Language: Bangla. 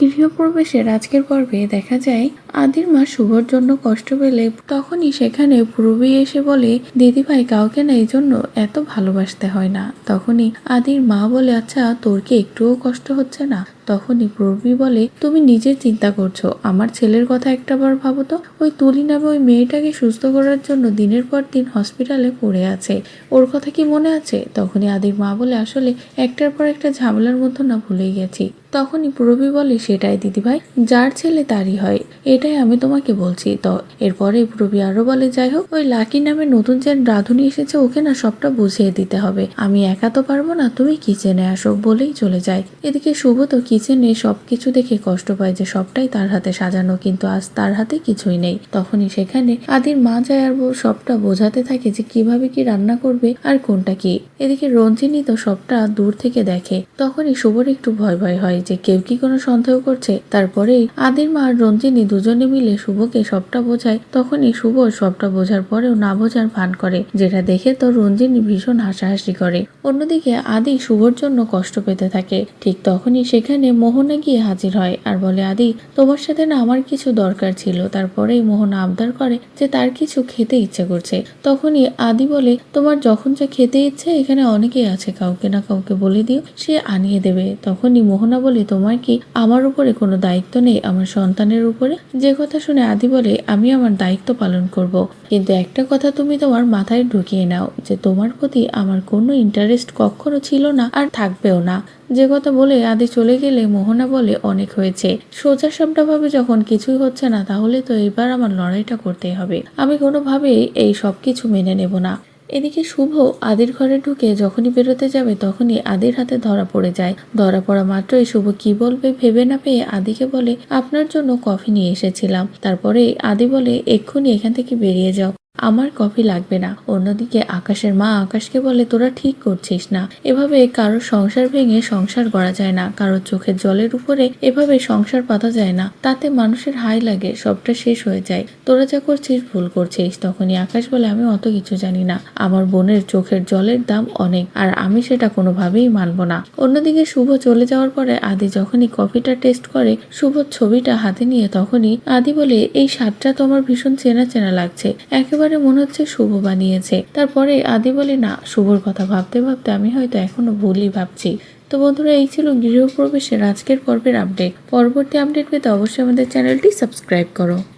গৃহপ্রবেশের আজকের পর্বে দেখা যায় আদির মা শুভর জন্য কষ্ট পেলে তখনই সেখানে পূর্বী এসে বলে, দিদিভাই, কাউকে না এই জন্য এত ভালোবাসতে হয় না। তখনই আদির মা বলে আচ্ছা তোর কি একটুও কষ্ট হচ্ছে না? তখনই পূর্বী বলে, তুমি নিজের চিন্তা করছ, আমার ছেলের কথা একটাবার ভাবো তো। ওই তুলি নামে ওই মেয়েটাকে সুস্থ করার জন্য দিনের পর দিন হসপিটালে পড়ে আছে। ওর কথা কি মনে আছে? তখনই আদির মা বলে, আসলে একটার পর একটা ঝামেলার মধ্যে না ভুলেই গেছি। তখনই পূরবী বলে, সেটাই দিদিভাই, যার ছেলে তারই হয়। এটাই আমি তোমাকে বলছি। তো এরপরে পূরবী আরও বলে, যাই হোক, ওই লাকি নামে নতুন যে রাঁধুনি এসেছে, ওকে না সবটা বুঝিয়ে দিতে হবে। আমি একা তো পারব না, তুমি কিচেনে আসো। বলেই চলে যায়। এদিকে শুভ তো কিচেনে সবকিছু দেখে কষ্ট পায় যে সবটাই তার হাতে সাজানো, কিন্তু আজ তার হাতে কিছুই নেই। তখনই সেখানে আদির মা যায় আর সবটা বোঝাতে থাকে যে কীভাবে কি রান্না করবে আর কোনটা কি। এদিকে রঞ্জিনী তো সবটা দূর থেকে দেখে। তখনই শুভর একটু ভয় ভয় হয় যে কেউ কি কোনো সন্দেহ করছে। তারপরেই আদির মা আর রঞ্জিনী দুজনে মিলে শুভকে সবটা বোঝায়, তখনই শুভ সবটা বোঝার পরেও না বোঝার ভান করে, যেটা দেখে তো রঞ্জিনী ভীষণ হাসাহাসি করে। অন্যদিকে আদি শুভর জন্য কষ্ট পেতে থাকে। ঠিক তখনই সেখানে মোহনা গিয়ে হাজির হয় আর বলে, আদি, তোমার সাথে না আমার কিছু দরকার ছিল। তারপরেই মোহনা আবদার করে যে তার কিছু খেতে ইচ্ছে করছে। তখনই আদি বলে, তোমার যখন যা খেতে ইচ্ছে, এখানে অনেকেই আছে, কাউকে না কাউকে বলে দিও, সে আনিয়ে দেবে। তখনই মোহনা বলে, তোমার কি আমার উপরে কোনো দায়িত্ব নেই, আমার সন্তানের উপরে? যে কথা শুনে আদি বলে, আমি আমার দায়িত্ব পালন করব। কিন্তু একটা কথা তুমি তোমার মাথায় ঢুকিয়ে নাও, যে তোমার প্রতি আমার কোনো ইন্টারেস্ট কখনো ছিল না আর থাকবেও না। যে কথা বলে আদি চলে গেলে মোহনা বলে, অনেক হয়েছে। সোজা সাপটা ভাবে যখন কিছুই হচ্ছে না, তাহলে তো এবার আমার লড়াইটা করতেই হবে। আমি কোনোভাবেই এই সব কিছু মেনে নেব না। এদিকে শুভ আদির ঘরে ঢুকে যখনই বেরোতে যাবে তখনই আদির হাতে ধরা পড়ে যায়। ধরা পড়া মাত্রই শুভ কি বলবে ভেবে না পেয়ে আদিকে বলে, আপনার জন্য কফি নিয়ে এসেছিলাম। তারপরে আদি বলে, এক্ষুনি এখান থেকে বেরিয়ে যাও। আমার কফি লাগবে না। অন্যদিকে আকাশের মা আকাশকে বলে, তোরা ঠিক করছিস না। এভাবে কারোর সংসার ভেঙে সংসার করা যায় না। কারোর চোখের জলের উপরে এভাবে সংসার পাতা যায় না। তাতে মানুষের হাই লাগে, সবটা শেষ হয়ে যায়। তোরা যা করছিস, ভুল করছিস। তখনই আকাশ বলে, আমি অত কিছু জানি না। আমার বোনের চোখের জলের দাম অনেক, আর আমি সেটা কোনোভাবেই মানব না। অন্যদিকে শুভ চলে যাওয়ার পরে আদি যখনই কফিটা টেস্ট করে শুভ ছবিটা হাতে নিয়ে তখনই আদি বলে, এই স্বাদটা তো আমার ভীষণ চেনা চেনা লাগছে। একেবারে মনে হচ্ছে শুভ বানিয়েছে। তারপরে আদি বলে, না, শুভর কথা ভাবতে ভাবতে আমি হয়তো এখনও ভুলই ভাবছি। তো বন্ধুরা, এই ছিল গৃহপ্রবেশের আজকের পর্বের আপডেট। পরবর্তী আপডেট পেতে অবশ্যই আমাদের চ্যানেলটি সাবস্ক্রাইব করো।